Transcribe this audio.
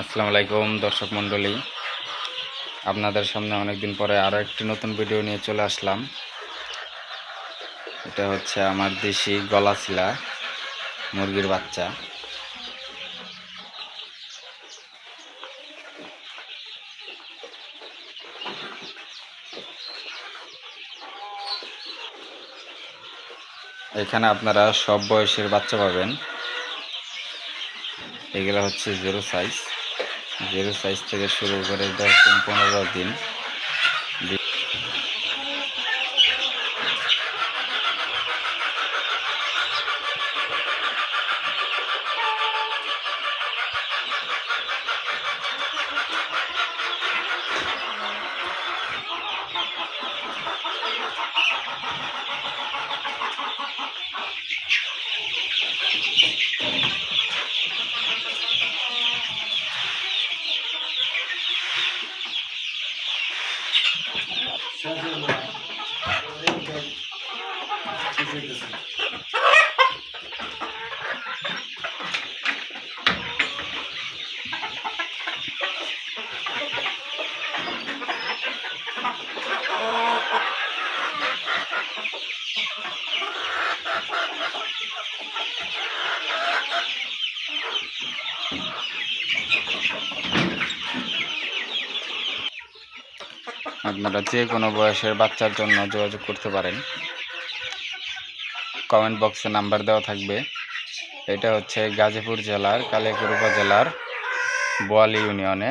আসসালামু আলাইকুম, দর্শক মণ্ডলী। আপনাদের সামনে অনেকদিন পরে আরও একটি নতুন ভিডিও নিয়ে চলে আসলাম। এটা হচ্ছে আমার দেশি গলাশিলা মুরগির বাচ্চা। এখানে আপনারা সব বয়সের বাচ্চা পাবেন। এগুলো হচ্ছে জিরো সাইজ জিরো সাইজ থেকে শুরু করে দশ দিন পনেরো দিন। সাহায্য Thank you. আপনারা যে কোনো বয়সের বাচ্চার জন্য যোগাযোগ করতে পারেন। কমেন্ট বক্সে নাম্বার দেওয়া থাকবে। এটা হচ্ছে গাজীপুর জেলার কালিয়াকুর উপজেলার বোয়ালি ইউনিয়নে।